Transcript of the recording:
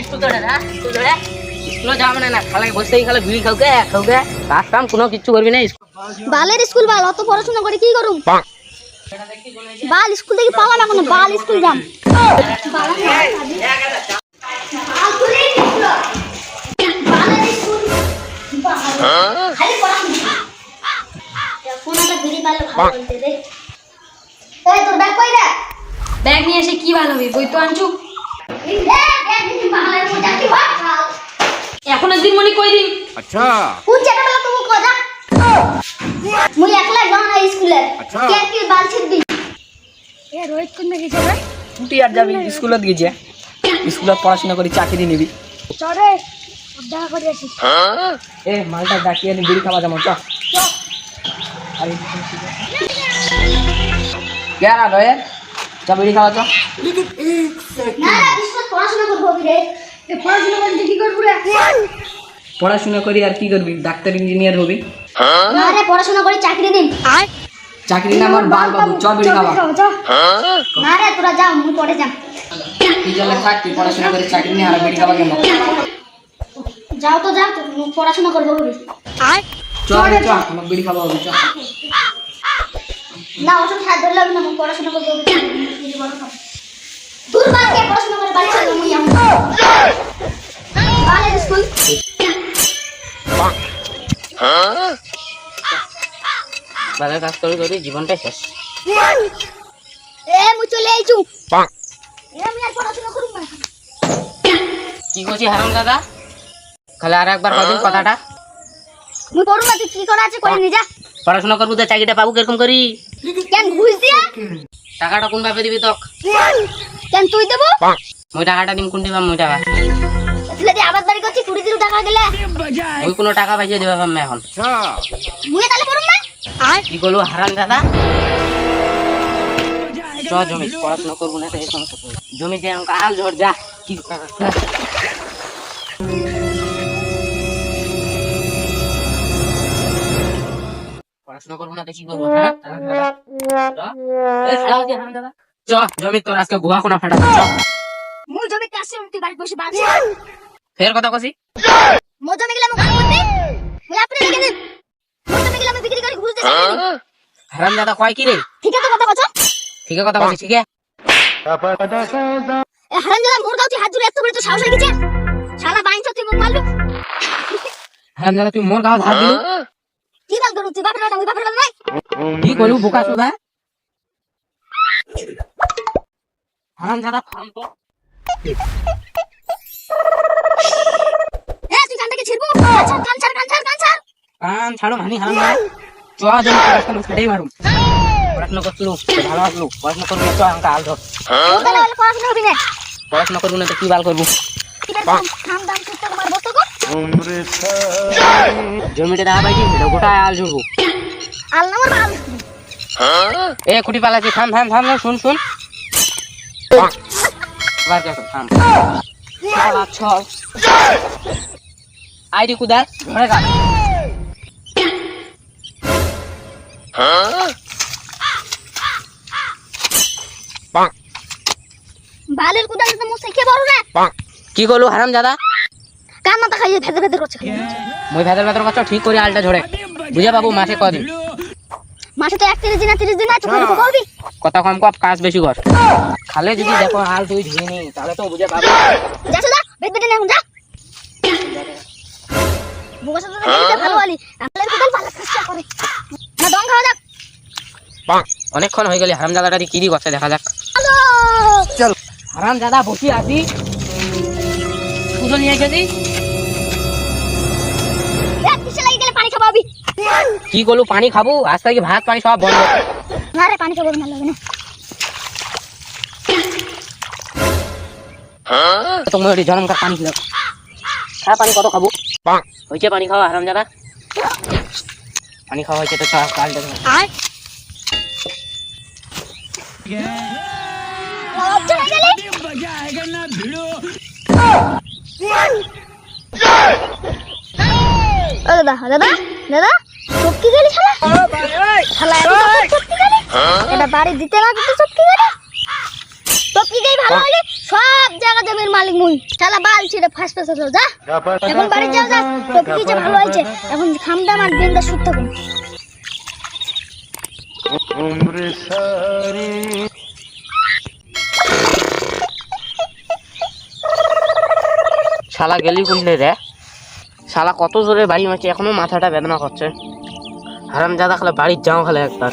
School ধরে না school ধরে স্কুলে যাওয়া মানে না খালে বসে খালে বিড়ি খাওকে খাওকে কাজ কাম কোনো কিছু করবি না বালের স্কুল বাল অত পড়াশোনা করে কি করুম? বাল স্কুল থেকে পালাম এখন বাল স্কুল যাম। ব্যাগ নিয়ে এসে কি ভালো হবে বই তো আনছু। কই দিন अच्छा কোন ছেলেবেলা তুমি কথা মুই একলা যাও না স্কুলে আচ্ছা। কে কি বাল ছিড়বি এ রোহিত কোন গেছে রে তুই আর যাবি স্কুলত গিয়ে স্কুলত পড়াশোনা করি চাকরি নিবি চরে দেখা করে আসি এ মালটা ডাকিয়ে নি বিড়ি খাওয়া যেমন চ কেরা রয়ে চ বিড়ি খাওয়া চ না না স্কুল পড়াশোনা করবো রে এ পড়াশোনা করতে কি করবো রে পড়াশোনা করি আর কি করবি? ডাক্তার ইঞ্জিনিয়ার হবি। পড়াশোনা করে চাকরি দিন। চাকরি না আমার বাল বাবু চ বিড়ি খাওয়া। না রে তোরা যাও মুই পড়ে যাম তুই চলে থাক তুই পড়াশোনা করে চাকরি নিয়ে আর বিড়ি খাওয়া কেন? যাও তো যাও পড়াশোনা করব হবে চ রে চ আমার বিড়ি খাওয়া হবে চ। না ওসব ধরলে হবে না পড়াশোনা করব বড়। দূর পড়াশোনা করে বাড়ি মুই স্কুল। বাজার কাজ করি করি জীবনটাই শেষ। এ মুই চলে আইছু। এ আমি আর পড়াশোনা করব না। কি করছি হারাম দাদা? খালি আর একবার কদিন কথাটা। মুই পড়ব না তুই কি করা আছে করে নি যা পড়াশোনা করব তো চাকরিটা পাবো কীরকম করি? কেন ঘুষ দিয়া? টাকাটা কোন ভাবে দিবি তক? কেন তুই দেবো? মই টাকাটা দিম কোন দিবাম মই টাকা। কোনো টাকা জমি পড়াশোনা করব না দেখি করব। চ। জমি তোর আজকে গুহা কোনা ফাটা। মূল জমি কাছে তুই বাড়ি বসে বাঁধ ফের কথা কছি মো জমি গেলে মুই কাম করতে আপনি রেখে দিন মো জমি বিক্রি করে ঘুষ দিছি হারাম দাদা কয় কি রে? ঠিক আছে কথা কছ ঠিক আছে কথা কছি ঠিক আছে। হারাম জাদা মোর গাউতি হাত জুড়ে এত বড় তো সাহস হয়ে গেছে? শালা বাইন তুই মুখ মারলু। হারাম দাদা তুই মোর গাও ধার দিলু? কি বাল করু তুই? বাপের বেটা মুই বাপের বেটা নাই? কি করব বোকা সুদা হারাম দাদা ফার্ম তো এ তুই কানটাকে ছিড়বো? কান ছাড় কান ছাড় কান ছাড় কান ছাড়ো হারাম দাদা চ জমি পড়াশোনা সেটাই মারুম। পড়াশোনা করছিল ভালো আসলো পড়াশোনা করব চ আমাকে আল ধর। ও তাহলে বলে পড়াশোনা হবি না? পড়াশোনা করব না তো কি বাল করব? জমিটা দেখা পাইছি গোটায় আল ঝুড়বো। বাল এ খুঁটি পালাচ্ছি থাম থাম থাম, শুন শুন। থাম। আইডি কুদার ঘরে গা বালের কুদাল তো মুখ শিখে বড় না কি করল হারাম দাদা কান মাথা খাইয়ে ভেতর ভেতর করছে মই ভেতর ভেতর কথা ঠিক করে আলটা ঝরে বুঝে বাবু মাসে কদিন? মাসে তো একত্রিশ দিন আর তিরিশ দিন আছে করবি? কথা কম কম কাজ বেশি কর। খালে যদি দেখো হাল তুই ধুয়ে নি তাহলে তো বুঝে পাবো। যা যা বেদ বেদে এখন যা। বুকা সাথে দেখতে ভালো আলি আমলের কুদাল পালা চেষ্টা করে। না দম খাওয়া যাক অনেকক্ষণ হয়ে গেলে হারাম দাদাটা কি দি করছে দেখা যাক। হ্যালো চল। হারাম দাদা বসি আছি। শুধু নিয়ে গেছি কি করলু পানি খাব? আজ থেকে ভাত পানি সব বন্ধ। না রে পানি খাব না লাগে না। তোমার ওই জনম পানি খেলো। খা পানি কত খাব? হয়েছে পানি খাওয়া হারাম দাদা পানি খাওয়া হয়েছে তো কাল হয়ে ও দাদা দাদা দাদা চটকি গেলি শালা? শালা গেলি এটা বাড়ি দিতে গেলি টপিকেই ভালো হলে সব জায়গা জমির মালিক মুই। শালা বাল ছিঁড়ে ফাঁস ফাঁস হলো যা এখন বাড়ি যাও যা। টপিকে যে ভালো হয়েছে? এখন খামদা মার বেন্দা সুদ থাকুন শালা গেলি কোনলে রে? শালা কত জোরে বাড়ি মারছে এখনও মাথাটা বেদনা করছে। হারাম যা খালে বাড়ির যাও খালে একবার।